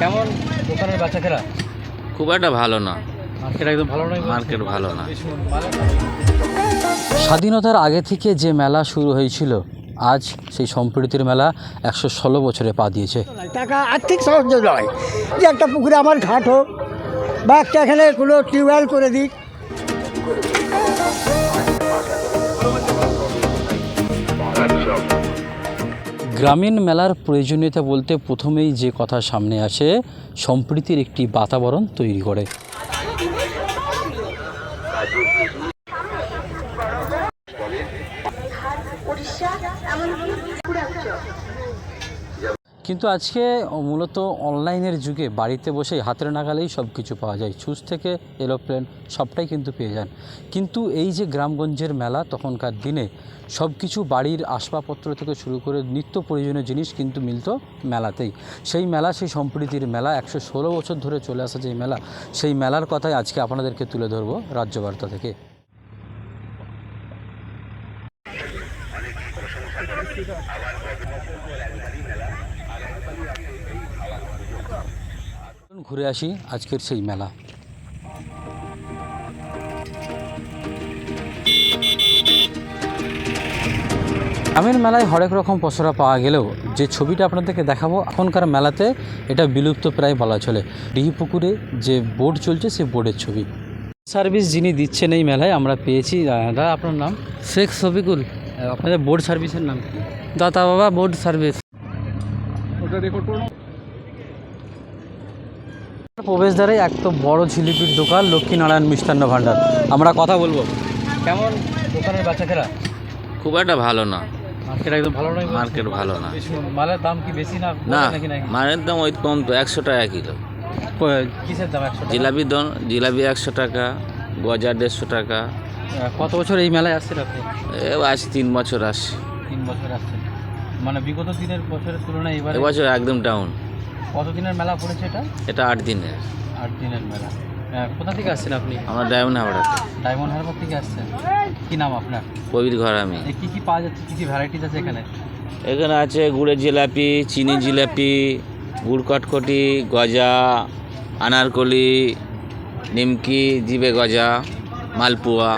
কেমন দোকানের বাচ্চা খেলা খুব একটা ভালো না। মার্কেট একদম ভালো নয় মার্কেট ভালো না। স্বাধীনতার আগে থেকে যে মেলা শুরু হয়েছিল আজ সেই সম্প্রীতির মেলা একশো ষোলো বছরে পা দিয়েছে। টাকা আর্থিক সাহায্য নয়। যে একটা পুকুরে আমার ঘাট হোক বা একটা এখানে কোনো টিউবওয়েল করে দিক। গ্রামীণ মেলার প্রয়োজনীয়তা বলতে প্রথমেই যে কথা সামনে আসে সম্প্রীতির একটি বাতাবরণ তৈরি করে। কিন্তু আজকে মূলত অনলাইনের যুগে বাড়িতে বসেই হাতের নাগালেই সব কিছু পাওয়া যায়। ছুঁচ থেকে এরোপ্লেন সবটাই কিন্তু পেয়ে যান। কিন্তু এই যে গ্রামগঞ্জের মেলা তখনকার দিনে সব কিছু বাড়ির আসবাবপত্র থেকে শুরু করে নিত্য প্রয়োজনীয় জিনিস কিন্তু মিলত মেলাতেই। সেই মেলা, সেই সম্প্রীতির মেলা, একশো ষোলো বছর ধরে চলে আসা যে মেলা, সেই মেলার কথাই আজকে আপনাদেরকে তুলে ধরবো রাজ্যবার্তা থেকে। চলুন ঘুরে আসি আজকের সেই মেলা। গ্রামের মেলায় হরেক রকম পসরা পাওয়া গেলেও যে ছবিটা আপনাদেরকে দেখাবো এখনকার মেলাতে এটা বিলুপ্ত প্রায় বলা চলে। ডিহি পুকুরে যে বোর্ড চলছে সেই বোর্ডের ছবি। সার্ভিস যিনি দিচ্ছেন এই মেলায় আমরা পেয়েছি দাদা আপনার নাম? শেখ শফিকুল। আপনাদের বোর্ড সার্ভিসের নাম কি? দাতা বাবা বোর্ড সার্ভিস। প্রবেশদ্বারে এক তো বড় ঝিলিপির দোকান লক্ষ্মীনারায়ণ মিষ্টান্ন ভাণ্ডার। আমরা কথা বলব। কেমন দোকানের বাচ্চা খেলা খুব একটা ভালো না। মার্কেট একদম ভালো নয় মার্কেট ভালো না। মালের দাম কি বেশি না না নাকি দাম ওই কম তো একশো টাকা কিলো। কিসের দাম একশো জিলাপি দন জিলাপি একশো টাকা গজা দেড়শো টাকা। কত বছর এই মেলায় আসছেন আপনি? আজ তিন বছর আসছে। তিন বছর আসছেন। মানে বিগত দিনের বছরের তুলনায় এবারে এবছর একদম ডাউন কত দিনের মেলা পড়েছে এটা? এটা আট দিনের। আট দিনের মেলা। কোথা থেকে আসছেন আপনি? আমরা ডায়মন্ড হাওড়াতে ডায়মন্ড হারবার থেকে আসছেন। কি নাম আপনার? কবির ঘর আমি। কি কি পাওয়া যাচ্ছে? কি কি ভ্যারাইটিস আছে এখানে? এখানে আছে গুড়ের জিলাপি চিনি জিলাপি গুড় কটকটি গজা আনারকলি নিমকি জিবে গজা। মালপুয়া।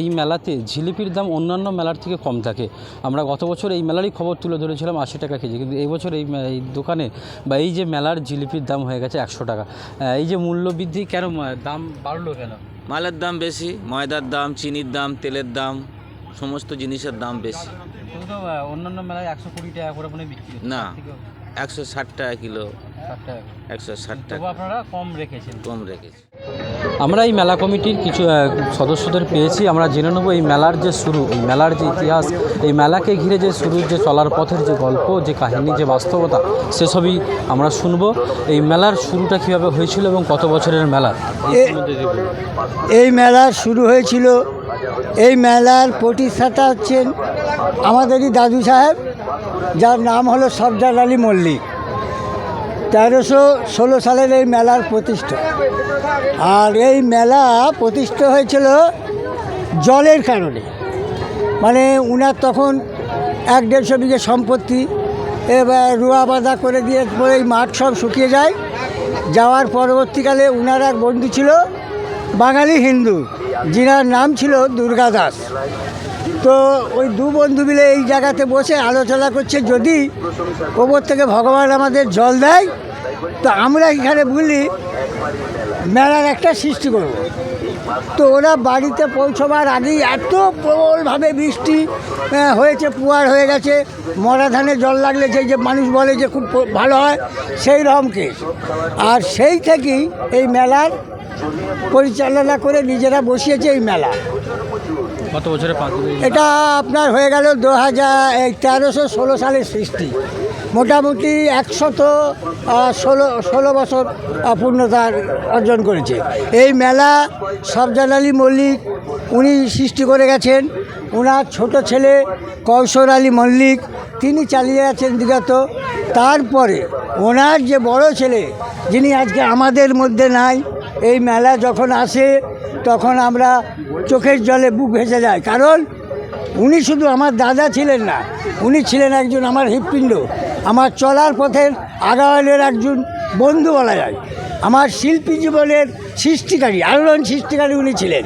এই মেলাতে জিলিপির দাম অন্যান্য মেলার থেকে কম থাকে। আমরা গত বছর এই মেলারই খবর তুলে ধরেছিলাম আশি টাকা কেজি। কিন্তু এই বছর এই এই দোকানে বা এই যে মেলার জিলিপির দাম হয়ে গেছে একশো টাকা। এই যে মূল্য বৃদ্ধি কেন দাম বাড়লো কেন? মালের দাম বেশি ময়দার দাম চিনির দাম তেলের দাম সমস্ত জিনিসের দাম বেশি। তো অন্যান্য মেলায় একশো কুড়ি টাকা করে মানে বিক্রি না। একশো ষাট টাকা কিলো। একশো ষাট টাকা। আপনারা কম রেখেছেন। কম রেখেছি। আমরা এই মেলা কমিটির কিছু সদস্যদের পেয়েছি। আমরা জেনে নেব এই মেলার যে শুরু, এই মেলার যে ইতিহাস, এই মেলাকে ঘিরে যে শুরুর যে চলার পথের যে গল্প, যে কাহিনী, যে বাস্তবতা সেসবই আমরা শুনব। এই মেলার শুরুটা কীভাবে হয়েছিল এবং কত বছরের মেলা? এই মেলা শুরু হয়েছিল, এই মেলার প্রতিষ্ঠাতা হচ্ছেন আমাদেরই দাদু সাহেব, যার নাম হলো সর্দার আলী মল্লিক। তেরোশো ষোলো সালের এই মেলার প্রতিষ্ঠা। আর এই মেলা প্রতিষ্ঠা হয়েছিল জলের কারণে। মানে উনার তখন এক দেড়শো বিঘে সম্পত্তি, এবার রুয়া বাঁধা করে দিয়ে পরে এই মাঠ সব শুকিয়ে যায়। যাওয়ার পরবর্তীকালে উনার এক বন্ধু ছিল, বাঙালি হিন্দু। যিনার নাম ছিল দুর্গা দাস। তো ওই দু বন্ধু মিলে এই জায়গাতে বসে আলোচনা করছে, যদি ওপর থেকে ভগবান আমাদের জল দেয়, তো আমরা এখানে বলি মেলার একটা সৃষ্টি করব। তো ওরা বাড়িতে পৌঁছবার আগেই এত প্রবলভাবে বৃষ্টি হয়েছে পুয়ার হয়ে গেছে। মরা ধানে জল লাগলে সেই যে মানুষ বলে যে খুব ভালো হয় সেই রকম কেস। আর সেই থেকেই এই মেলার পরিচালনা করে নিজেরা বসিয়েছে এই মেলা। কত বছরে এটা আপনার হয়ে গেল দু হাজার তেরোশো ষোলো সালের সৃষ্টি। মোটামুটি একশত ষোলো ষোলো বছর পূর্ণতা অর্জন করেছে। এই মেলা সফজান আলী মল্লিক উনি সৃষ্টি করে গেছেন। ওনার ছোট ছেলে কৌশল আলী মল্লিক, তিনি চালিয়ে গেছেন বিগত তারপরে ওনার যে বড় ছেলে, যিনি আজকে আমাদের মধ্যে নাই, এই মেলা যখন আসে, তখন আমরা চোখের জলে বুক ভেসে যায়। কারণ উনি শুধু আমার দাদা ছিলেন না, উনি ছিলেন একজন আমার হৃৎপিণ্ড। আমার চলার পথের আগাওয়ালের একজন বন্ধু বলা যায়। আমার শিল্পী জীবনের সৃষ্টিকারী, আলোড়ন সৃষ্টিকারী উনি ছিলেন।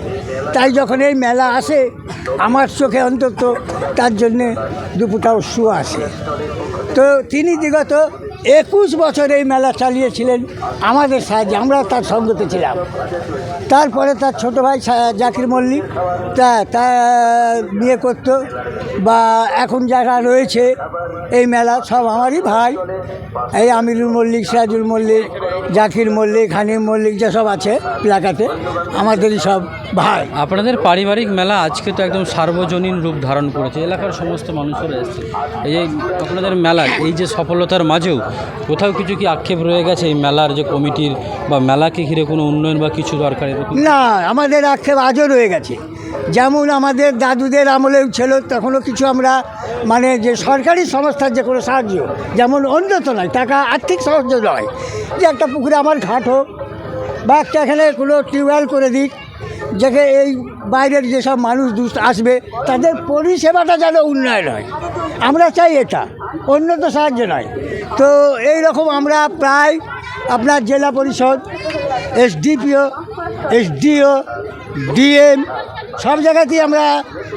তাই যখন এই মেলা আসে, আমার চোখে অন্তত তার জন্যে দুপুটা অশ্রু আসে। তো তিনি বিগত একুশ বছর এই মেলা চালিয়েছিলেন আমাদের সাহায্যে, আমরা তার সঙ্গতে ছিলাম। তারপরে তার ছোট ভাই জাকির মল্লিক, তা তা বিয়ে করত, বা এখন যারা রয়েছে এই মেলা সব আমারই ভাই। এই আমিরুল মল্লিক, সিরাজুল মল্লিক জাকির মল্লিক হানিম মল্লিক যেসব আছে এলাকাতে আমাদেরই সব ভাই। আপনাদের পারিবারিক মেলা আজকে তো একদম সার্বজনীন রূপ ধারণ করেছে। এলাকার সমস্ত মানুষেরা এসছে। এই যে আপনাদের মেলার এই যে সফলতার মাঝেও কোথাও কিছু কি আক্ষেপ রয়ে গেছে? এই মেলার যে কমিটির বা মেলাকে ঘিরে কোনো উন্নয়ন বা কিছু দরকার না আমাদের আক্ষেপ আজও রয়ে গেছে। যেমন আমাদের দাদুদের আমলেও ছিল, তখনও কিছু আমরা মানে যে সরকারি সংস্থার যে কোনো সাহায্য, যেমন অন্যত নয়, টাকা আর্থিক সাহায্য নয়। যে একটা পুকুরে আমার ঘাট হোক, বা একটা এখানে কোনো টিউবওয়েল করে দিক যাকে এই বাইরের যেসব মানুষ দুষ্ট আসবে, তাদের পরিষেবাটা যেন উন্নয়ন হয়। আমরা চাই এটা অন্য তো সাহায্য নয়। তো এই রকম আমরা প্রায় আপনার জেলা পরিষদ, এসডিপিও, এসডিও, ডিএম সব জায়গাতেই আমরা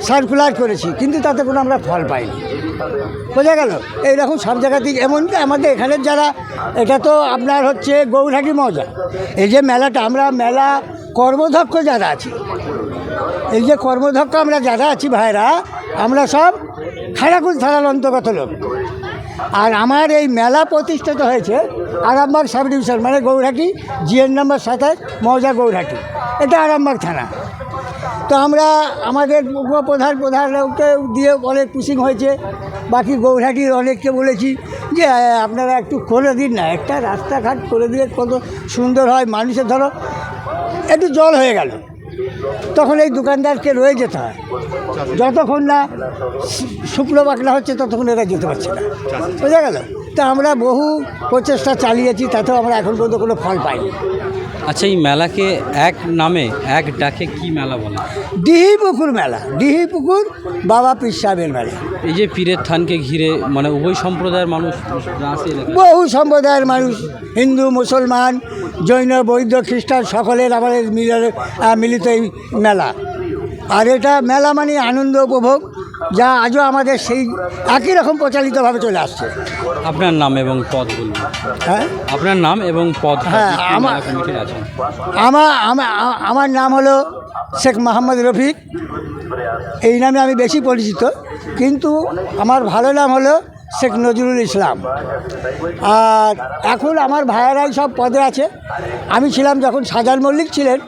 সার্কুলার করেছি, কিন্তু তাতে কোনো আমরা ফল পাইনি। বোঝা গেল? এইরকম সব জায়গাতেই, এমনকি আমাদের এখানের যারা, এটা তো আপনার হচ্ছে গৌরহাটি মজা এই যে মেলাটা, আমরা মেলা কর্মদক্ষ যারা আছি, এই যে কর্মদক্ষ আমরা যারা আছি ভাইরা, আমরা সব খারাকুল থানার অন্তর্গত লোক। আর আমার এই মেলা প্রতিষ্ঠিত হয়েছে আরামবাগ সাব ডিভিশন মানে গৌরহাটি, জিএন নাম্বার সাতাশ মৌজা গৌরহাটি। এটা আরামবাগ থানা। তো আমরা আমাদের উপপ্রধান প্রধানকে দিয়ে অনেক পুশিং হয়েছে বাকি গৌরহাটির অনেককে বলেছি যে আপনারা একটু করে দিন না একটা রাস্তাঘাট করে দিলে কত সুন্দর হয়। মানুষের ধরো একটু জল হয়ে গেল। তখন এই দোকানদারকে রয়ে যেতে হয়। যতক্ষণ না শুকনো বাকলা হচ্ছে ততক্ষণ এরা যেতে পারছে না। বোঝা গেল? তা আমরা বহু প্রচেষ্টা চালিয়েছি তাতেও আমরা এখন পর্যন্ত কোনো ফল পাইনি। আচ্ছা এই মেলাকে এক নামে এক ডাকে কি মেলা বলে? ডিহি পুকুর মেলা ডিহি পুকুর বাবা পীর সাহেবের মেলা। এই যে পীরের থানকে ঘিরে মানে উভয় সম্প্রদায়ের মানুষ আসে বহু সম্প্রদায়ের মানুষ হিন্দু মুসলমান জৈন বৌদ্ধ খ্রিস্টান সকলের আমাদের মিলিত এই মেলা। আর এটা মেলা মানে আনন্দ উপভোগ। যা আজও আমাদের সেই একই রকম প্রচালিতভাবে চলে আসছে। আপনার নাম এবং পদ বলুন। হ্যাঁ? আপনার নাম এবং পদ হ্যাঁ, আমার- আমার আমার নাম হলো শেখ মোহাম্মদ রফিক। এই নামে আমি বেশি পরিচিত কিন্তু আমার ভালো নাম হলো শেখ নজরুল ইসলাম। আর এখন আমার ভাইয়েরাই সব পদে আছে। আমি ছিলাম যখন সাজান মল্লিক ছিলেন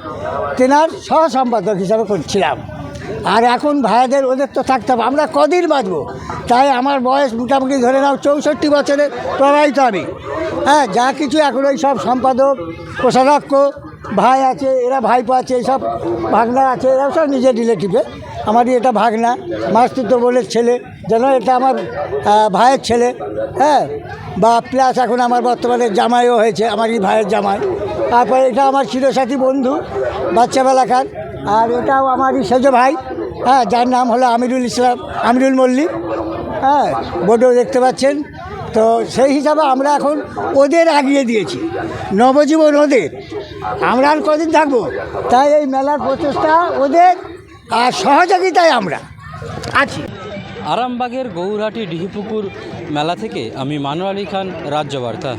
তেনার সহ সম্পাদক হিসাবে করছিলাম আর এখন ভাইয়াদের ওদের তো থাকতে হবে। আমরা কদিন বাঁচবো? তাই আমার বয়স মোটামুটি ধরে নাও চৌষট্টি বছরের প্রবাহিত আমি। হ্যাঁ যা কিছু এখন ওই সব সম্পাদক, কোষাধ্যক্ষ, ভাই আছে, এরা ভাইপো আছে এইসব ভাগনা আছে, এরা সব নিজের রিলেটিভে আমারই এটা ভাগনা মাস্তুতো বলে ছেলে, যেন এটা আমার ভাইয়ের ছেলে। হ্যাঁ বা প্লাস এখন আমার বর্তমানে জামাইও হয়েছে, আমারই ভাইয়ের জামাই। তারপরে এটা আমার চিরসাথী বন্ধু বাচ্চাবেলাকার আর এটাও আমারই সেজ ভাই হ্যাঁ যার নাম হলো আমিরুল ইসলাম, আমিরুল মল্লিক হ্যাঁ বোর্ডেও দেখতে পাচ্ছেন। তো সেই হিসাবে আমরা এখন ওদের আগিয়ে দিয়েছি। নবজীবন ওদের। আমরা আর কদিন থাকব? তাই এই মেলার প্রচেষ্টা ওদের আর সহযোগিতায় আমরা আছি। আরামবাগের গৌরহাটি ডিহিপুকুর মেলা থেকে আমি মানুর আলী খান, রাজ্যবার্তা।